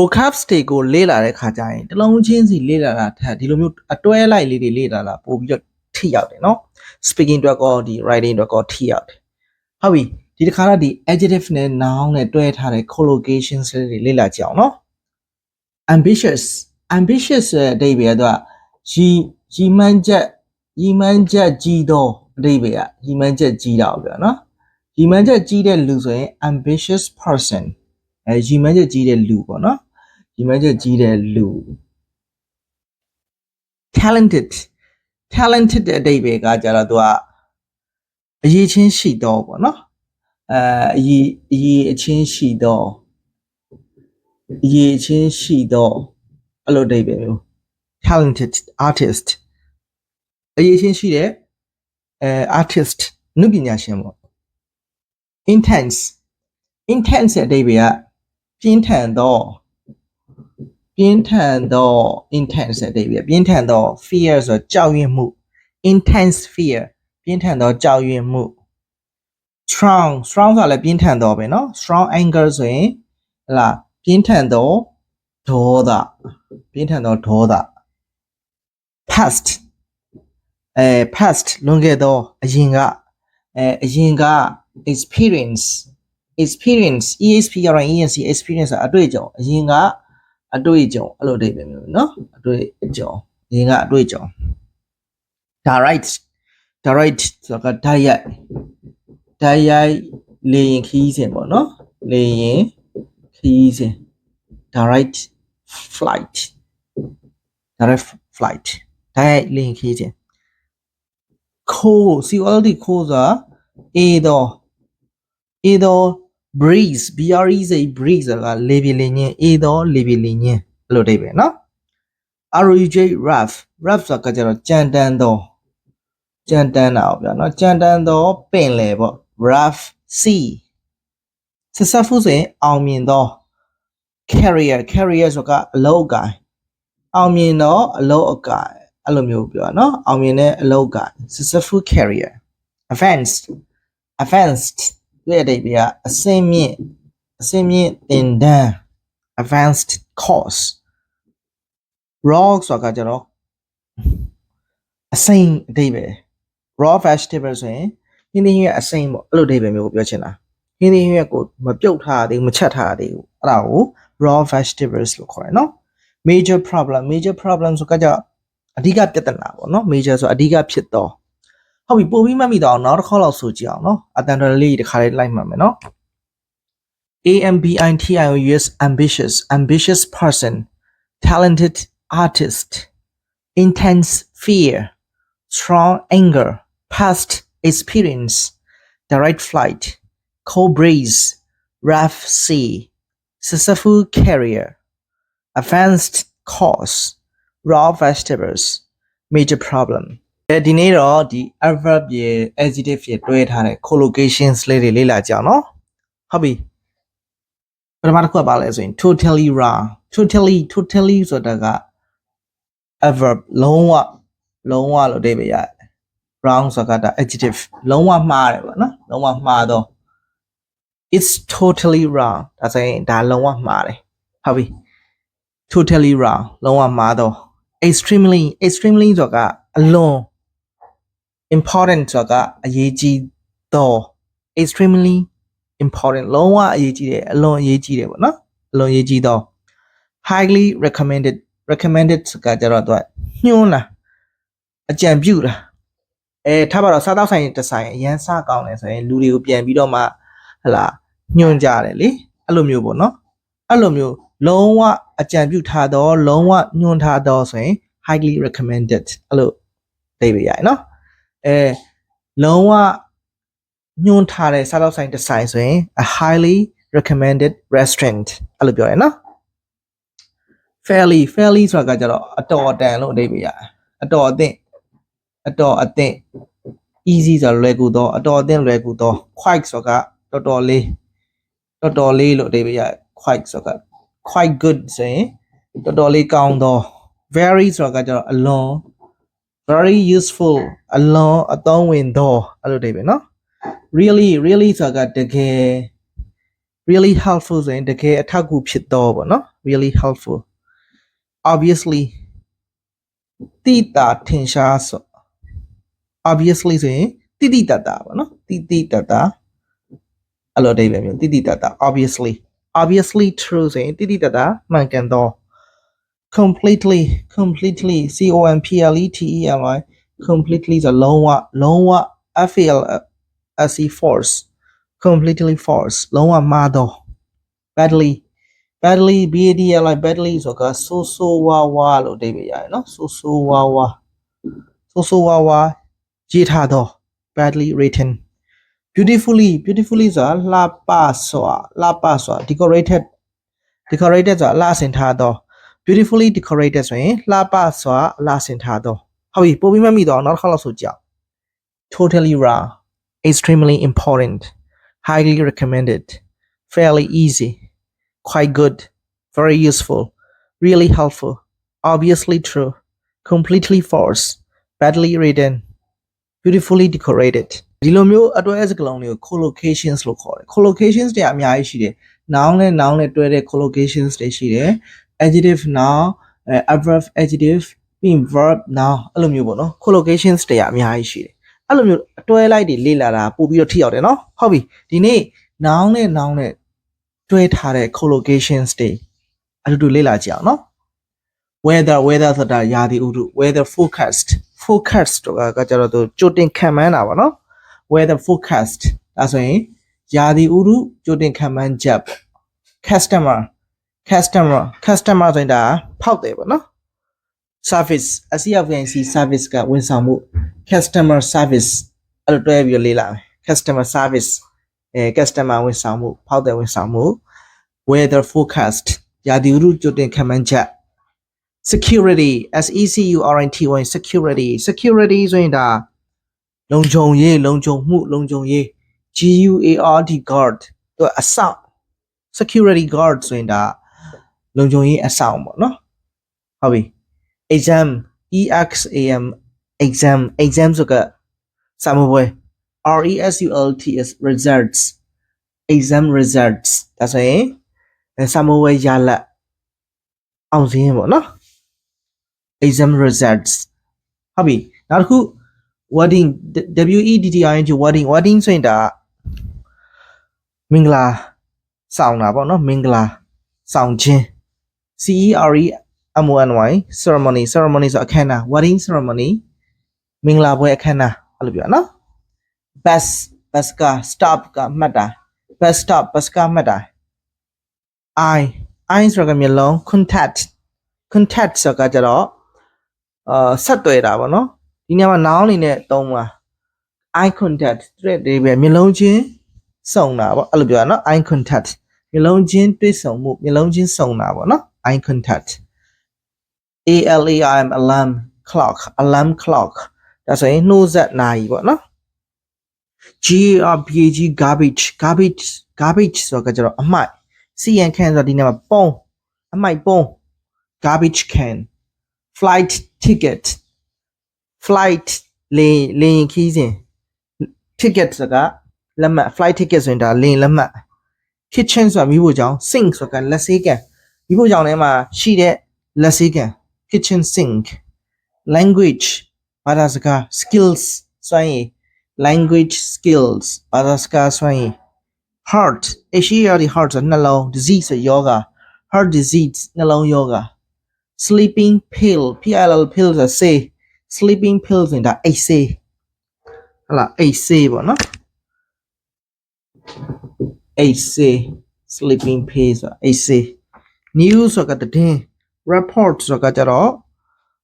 vocabs တွေကိုလေ့လာတဲ့ခါကျရင်တစ်လုံးချင်းစီလေ့လာတာထက်ဒီလိုမျိုးအတွဲလိုက်လေးတွေလေ့လာတာပို့ပြီးတော့ထိရောက်တယ်နော် speaking အတွက်ကောဒီ writing အတွက်ကောထိရောက်တယ်ဟုတ်ပြီဒီတစ်ခါတော့ဒီ adjective နဲ့ noun နဲ့တွဲထားတဲ့ collocations တွေလေ့လာကြအောင်နော် ambitious ambitious ဆိုတဲ့အဓိပ္ပာယ်ကတော့ရီရီမှန်းချက်ရီမှန်းချက်ကြီးသောအဓိပ္ပာယ်ကရီမှန်းချက်ကြီးတာကိုပြောနော်ရီမှန်းချက်ကြီးတဲ့လူဆိုရင် ambitious person အဲရီမှန်းချက်ကြီးတဲ့လူပေါ့နော် ရီမှန်းချက်ကြီးတဲ့လူ talented talented တဲ့အဓိပ္ပာယ်ကကြတော့သူကအရေးချင်းရှိတော့ပေါ့နော်အဲအရေးအရေးအချင်းရှိတော့အရေးချင်းရှိတော့အဲ့လိုအဓိပ္ပာယ်မျိုး talented artist အရေးချင်းရှိတဲ့အဲ artist နုပညာရှင်ပေါ့ intense intense ရဲ့အဓိပ္ပာယ်ကပြင်းထန်သော intend to intense 对不对？intend to fear 是教育目，intense fear，intend to 教育目。strong strong 啥嘞？intend to 呗，喏，strong anger strong，对吧？intend to 多的，intend to 多的。past，哎，past 能 get 到啥？哎，啥？experience，experience，e s p 要让 e n c experience 啊，对就，啥？ အတွေ့အကြုံအဲ့လိုအဓိပ္ပာယ်မျိုးနော်အတွေ့အကြုံရင်းကအတွေ့အကြုံ direct direct ဆိုတာကဓာတ်ရိုက်ဓာတ်ရိုက်လေရင်ခီးစဉ်ပေါ့နော်လေရင်ခီးစဉ် direct flight direct flight ဓာတ်ရိုက်လေရင်ခီးစဉ် cold cold ဆိုတာအေးတော့အေးတော့ breeze b r e e breeze ကလေပြင်းလေညင်းအေးသောလေပြင်းလေညင်းအဲ့လိုအဓိပ္ပာယ်နော် r u j rough rough ဆိုတာကကျတော့ကြံတန်းသောကြံတန်းတာပေါ့ဗျာနော်ကြံတန်းသောပင်လယ်ပေါ့ rough sea ဆက်ဆက်ဖို့ဆိုရင်အောင်မြင်သော carrier carrier ဆိုတာကအလုပ်ကိုင်အောင်မြင်တော့အလုပ်အကိုင်အဲ့လိုမျိုးပြောနော်အောင်မြင်တဲ့အလုပ်ကိုင် successful carrier advanced advanced ရဲ့အဓိပ္ပာယ်ကအစင်းမြင့်အစင်းမြင့်သင်တန်း advanced course raw ဆိုတာကကြတော့အစိမ်းအဓိပ္ပာယ် raw vegetable ဆိုရင်ဟင်းသီးဟင်းရွက်အစိမ်းပေါ့အဲ့လိုအဓိပ္ပာယ်မျိုးကိုပြောချင်တာဟင်းသီးဟင်းရွက်ကိုမပြုတ်ထားသေးဘူးမချက်ထားသေးဘူးအဲ့ဒါကို raw vegetables လို့ခေါ်တယ်နော် major problem major problem ဆိုကကြအဓိကပြဿနာပေါ့နော် major ဆိုအဓိကဖြစ်တော့ ဟုတ်ပြီပို့ပြီးမှတ်မိတော့နောက်တစ်ခေါက်လောက်ဆိုကြည့်အောင်နော်အတန်တော်လေးတစ်ခါလေးလိုက်မှတ်မယ်နော် A M B I T I O U S ambitious ambitious person talented artist intense fear strong anger past experience direct flight cold breeze rough sea successful career advanced course raw vegetables major problem အဲဒီနေ့တော့ဒီ adverb ရဲ့ adjective ရဲ့တွဲထားတဲ့ collocations လေးတွေလေ့လာကြအောင်နော်ဟုတ်ပြီပထမတစ်ခုကပါလဲဆိုရင် totally wrong totally totally ဆိုတာက adverb လုံးဝလုံးဝလို့အဓိပ္ပာယ်ရတယ် wrong ဆိုတာက adjective လုံးဝမှားတယ်ပေါ့နော်လုံးဝမှားတော့ it's totally wrong ဒါဆိုရင်ဒါလုံးဝမှားတယ်ဟုတ်ပြီ totally wrong လုံးဝမှားတော့ extremely extremely ဆိုတာကအလွန် important ဆိုတာကအရေးကြီးတော့ extremely important လုံးဝအရေးကြီးတယ်အလွန်အရေးကြီးတယ်ပေါ့နော်အလွန်အရေးကြီးတော့ highly recommended recommended ဆိုတာကြတော့သူကညွှန်းလာအကြံပြုတာအဲထားပါတော့စားတောက်ဆိုင်တစ်ဆိုင်အရန်စားကောင်းတယ်ဆိုရင်လူတွေကိုပြန်ပြီးတော့မှဟလာညွှန်းကြတယ်လေအဲ့လိုမျိုးပေါ့နော်အဲ့လိုမျိုးလုံးဝအကြံပြုထားတော့လုံးဝညွှန်းထားတော့ဆိုရင် highly recommended အဲ့လိုသိပေးရတယ်နော် အဲလုံးဝညွှန်းထားတဲ့စားတောက်ဆိုင်တစ်ဆိုင်ဆိုရင် a highly recommended restaurant အဲ့လိုပြောရနော် fairly fairly ဆိုတာကကြတော့အတော်အတန်လို့အဓိပ္ပာယ်ရတယ်အတော်အသင့်အတော်အသင့် easy ဆိုတာလွယ်ကူတော့အတော်အသင့်လွယ်ကူတော့ quite ဆိုတာကတော်တော်လေးတော်တော်လေးလို့အဓိပ္ပာယ်ရတယ် quite ဆိုတာက quite good ဆိုရင်တော်တော်လေးကောင်းတော့ very ဆိုတာကကြတော့အလွန် very useful အလွန်အသုံးဝင်တော့အဲ့လိုအဓိပ္ပာယ်နော် really really ဆိုတာကတကယ် really helpful ဆိုရင်တကယ်အထောက်အကူဖြစ်တော့ပေါ့နော် really helpful obviously တိတာထင်ရှားဆို obviously ဆိုရင်တိတိတတ်တာပေါ့နော်တိတိတတ်တာအဲ့လိုအဓိပ္ပာယ်မျိုးတိတိတတ်တာ obviously obviously true ဆိုရင်တိတိတတ်တာမှန်ကန်တော့ completely completely c o m p l e t e l y completely ဆိုလုံးဝလုံးဝ f a l s e force completely false လုံးဝမှားတော့ badly badly b a d l i badly ဆိုတာဆိုးဆိုးဝါးဝါလို့အဓိပ္ပာယ်ရတယ်နော်ဆိုးဆိုးဝါးဝါဆိုးဆိုးဝါးဝါရေးထားတော့ badly written beautifully beautifully ဆိုတာလှပစွာလှပစွာ decorated decorated ဆိုတာလှဆင်ထားတော့ beautifully decorated ဆိုရင်လှပစွာလှဆင်ထားတော့ဟုတ်ပြီပို့ပြီးမှမိတော့နောက်တစ်ခါလောက်ဆိုကြအောင် totally wrong extremely important highly recommended fairly easy quite good very useful really helpful obviously true completely false badly written beautifully decorated ဒီလိုမျိုးအတွဲစကားလုံးတွေကို collocations လို့ခေါ်တယ် collocations တွေအများကြီးရှိတယ် noun နဲ့ noun နဲ့တွဲတဲ့ collocations တွေရှိတယ် adjective noun အဲ adverb adjective ပြီးရင် verb noun အဲ့လိုမျိုးပေါ့နော် collocations တွေအများကြီးရှိတယ်အဲ့လိုမျိုးအတွဲလိုက်တွေလေ့လာတာပို့ပြီးတော့ထိရောက်တယ်နော်ဟုတ်ပြီဒီနေ့ noun နဲ့ noun နဲ့တွဲထားတဲ့ collocations တွေအတူတူလေ့လာကြအောင်နော် weather weather ဆိုတာရာသီဥတု weather forecast forecast တော့ကကြတော့သူကြိုတင်ခံမှန်းတာပါနော် weather forecast ဒါဆိုရင်ရာသီဥတုကြိုတင်ခံမှန်းချက်ပေါ့ customer customer customer ဆိုရင်ဒါဖောက်တယ်ပေါ့နော် service အစီအပြန်စီ service ကဝန်ဆောင်မှု customer service အဲ့လိုတွဲပြီးတော့လေးလာမယ် customer service အဲ customer ဝန်ဆောင်မှုဖောက်တယ်ဝန်ဆောင်မှု weather forecast ရာသီဥတုကြိုတင်ခံမှန်းချက် security s e c u r n t y security security ဆိုရင်ဒါလုံခြုံရေးလုံခြုံမှုလုံခြုံရေး g u a r d guard သူအဆောင် security guard ဆိုရင်ဒါ လုံခြုံရေးအဆောင်ပေါ့နော်ဟုတ်ပြီ exam e x a m exam exam ဆိုကစာမပွဲ r e s u l t s results exam results ဒါဆိုရင်စာမပွဲရလတ်အောင်စင်းပေါ့နော် exam results ဟုတ်ပြီနောက်တစ်ခု wording w e d d i n g wording wording ဆိုရင်ဒါမင်္ဂလာဆောင်တာပေါ့နော်မင်္ဂလာဆောင်ခြင်း C E R E M O N Y ceremony ceremony ဆိုအခမ်းအနား wedding ceremony မင်္ဂလာပွဲအခမ်းအနားအဲ့လိုပြောနော် bus bus က stop ကမှတ်တာ bus stop bus ကမှတ်တာ I I ဆိုကမျိုးလုံး contact contact ဆိုကကြတော့အာဆက်သွယ်တာပေါ့နော်ဒီနေရာမှာ noun အနေနဲ့သုံးပါ eye contact တဲ့ဒီပဲမျိုးလုံးချင်းစုံတာပေါ့အဲ့လိုပြောရနော် eye contact မျိုးလုံးချင်းတွေ့ဆုံမှုမျိုးလုံးချင်းစုံတာပေါ့နော် eye contact A L A R M alarm clock alarm clock ဒါဆိုရင်နှိုးဆက်နာရီပေါ့နော် G R B A G garbage garbage garbage ဆိုတော့ကြတော့အမှိုက် C N can ဆိုတော့ဒီနေရာမှာပုံးအမှိုက်ပုံး garbage can flight ticket flight လေလေရင်ခီးစဉ် ticket ဆိုတာလက်မှတ် flight ticket ဆိုရင်ဒါလေလက်မှတ် kitchen ဆိုတာမိဖို့ကြောင့် sink ဆိုတာလက်ဆေးကန် မိဖို့ကြောင့်ထဲမှာရှိတဲ့လက်ဆေးကန် kitchen sink language ဘာသာစကား skills စွမ်းရည် language skills ဘာသာစကားစွမ်းရည် heart h e r t heart ဆိုနှလုံး disease ဆိုယောဂ heart disease နှလုံးယောဂ sleeping pill p l l pill ဆိုဆေး sleeping pill ဆိုတာအိတ်ဆေးဟလာအိတ်ဆေးပေါ့နော်အိတ်ဆေး sleeping pill ဆိုတာအိတ်ဆေး news ဆိုတာတည်င်း report ဆိုတာကြတော့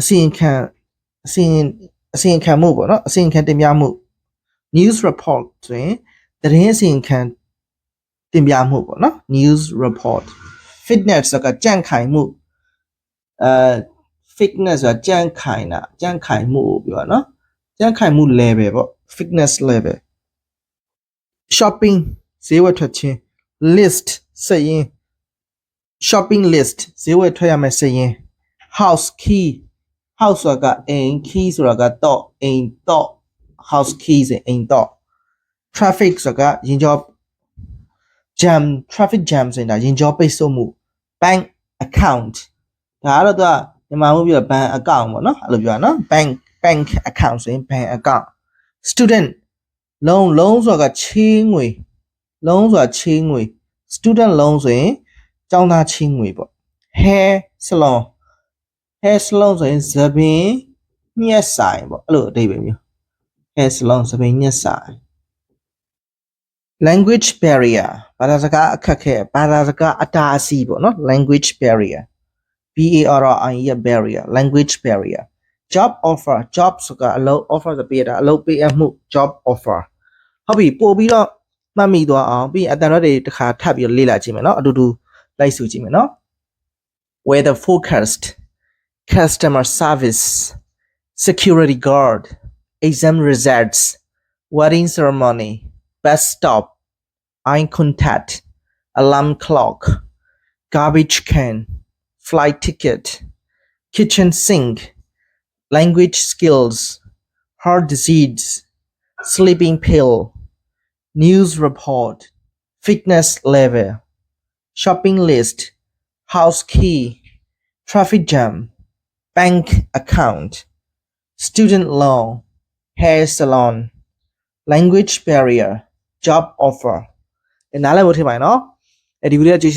အစီရင်ခံအစီရင်အစီရင်ခံမှုပေါ့နော်အစီရင်ခံတင်ပြမှု news report ဆိုရင်တည်င်းအစီရင်ခံတင်ပြမှုပေါ့နော် news report fitness ဆိုတာကြံ့ခိုင်မှုအဲ fitness ဆိုတာကြံ့ခိုင်တာကြံ့ခိုင်မှုကိုပြောတာနော်ကြံ့ခိုင်မှု level ပေါ့ fitness level shopping ဈေးဝယ်ထွက်ခြင်း list စည်ရင် shopping list ဈေးဝယ်ထွက်ရမယ့်စည်ရင် house key house ဆိုတာကအိမ် key ဆိုတာကတော့အိမ်တော့ house key ဆိုအိမ်တော့ traffic ဆိုတာကရင်ကြော jam traffic jam ဆိုရင်ဒါရင်ကြောပိတ်ဆို့မှု bank account ဒါကတော့သူကမြန်မာမှုပြော bank account ပေါ့နော်အဲ့လိုပြောတာနော် bank bank account ဆိုရင် bank account student loan loan ဆိုတာကချေးငွေ loan ဆိုတာချေးငွေ student loan ဆိုရင် ကျောင်းသားချေးငွေပေါ့ hair salon hair salon ဆိုရင်သပင်ညက်ဆိုင်ပေါ့အဲ့လိုအဓိပ္ပာယ်မျိုး hair salon သပင်ညက်ဆိုင် language barrier ဘာသာစကားအခက်ခဲဘာသာစကားအတားအဆီးပေါ့နော် language barrier B A R R I E barrier language barrier job offer job ဆိုတာအလုပ် offer ဆိုပေးတာအလုပ်ပေးအပ်မှု job offer ဟုတ်ပြီပို့ပြီးတော့မှတ်မိသွားအောင်ပြီးရင်အတန်ရက်တွေတစ်ခါထပ်ပြီးတော့လေ့လာကြည့်မယ်နော်အတူတူ licensing နော် weather forecast customer service security guard exam results wedding ceremony bus stop eye contact alarm clock garbage can flight ticket kitchen sink language skills, heart disease, sleeping pill, news report, fitness level, shopping list house key traffic jam bank account student loan hair salon language barrier job offer အဲနားလည်ဖို့ထင်ပါတယ်နော်အဲဒီဗီဒီယိုကြည့်